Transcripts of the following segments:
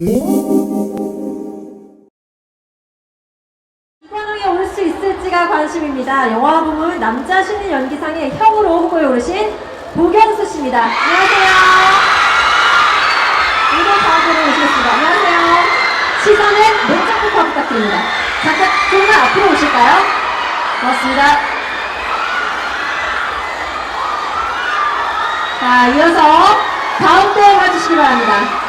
이관왕에 올수 있을지가 관심입니다. 영화 부문 남자 신인 연기상의 형으로 후보에 오르신 도경수 씨입니다. 안녕하세요. 무대 가운데로 오시겠습니다. 안녕하세요. 시선은 왼쪽부터 부탁드립니다. 잠깐 조금만 앞으로 오실까요? 고맙습니다. 자, 이어서 가운데 와주시기 바랍니다.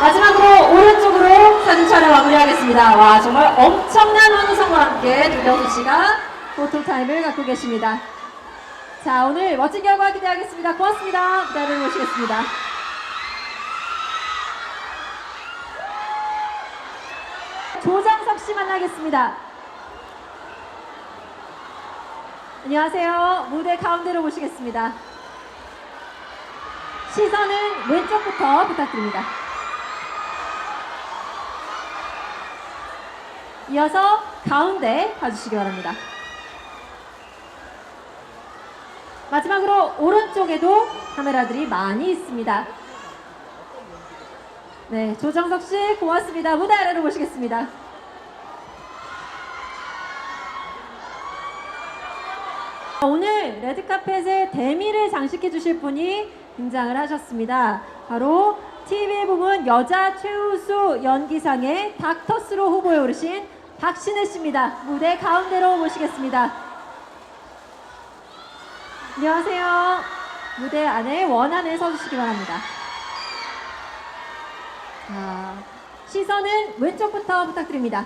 마지막으로 오른쪽으로 사진 촬영 마무리하겠습니다. 와 정말 엄청난 환호성과 함께 도경수 씨가 포토 타임을 갖고 계십니다. 자 오늘 멋진 결과 기대하겠습니다. 고맙습니다. 무대를 모시겠습니다. 조장석 씨 만나겠습니다. 안녕하세요. 무대 가운데로 모시겠습니다. 시선은 왼쪽부터 부탁드립니다. 이어서 가운데 봐주시기 바랍니다. 마지막으로 오른쪽에도 카메라들이 많이 있습니다. 네, 조정석 씨 고맙습니다. 무대 아래로 모시겠습니다. 오늘 레드카펫에 대미를 장식해 주실 분이 등장을 하셨습니다. 바로 TV 부문 여자 최우수 연기상의 닥터스로 후보에 오르신 박신혜 씨입니다. 무대 가운데로 모시겠습니다. 안녕하세요. 무대 안에 원 안에 서주시기 바랍니다. 자, 시선은 왼쪽부터 부탁드립니다.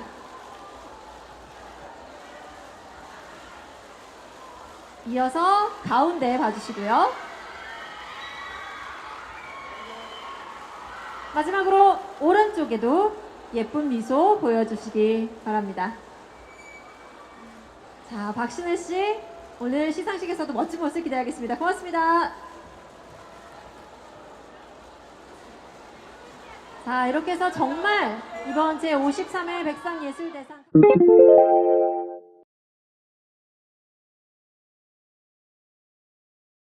이어서 가운데 봐주시고요. 마지막으로 오른쪽에도 예쁜 미소 보여주시기 바랍니다. 자, 박신혜 씨, 오늘 시상식에서도 멋진 모습 기대하겠습니다. 고맙습니다. 자, 이렇게 해서 정말 이번 제53회 백상예술대상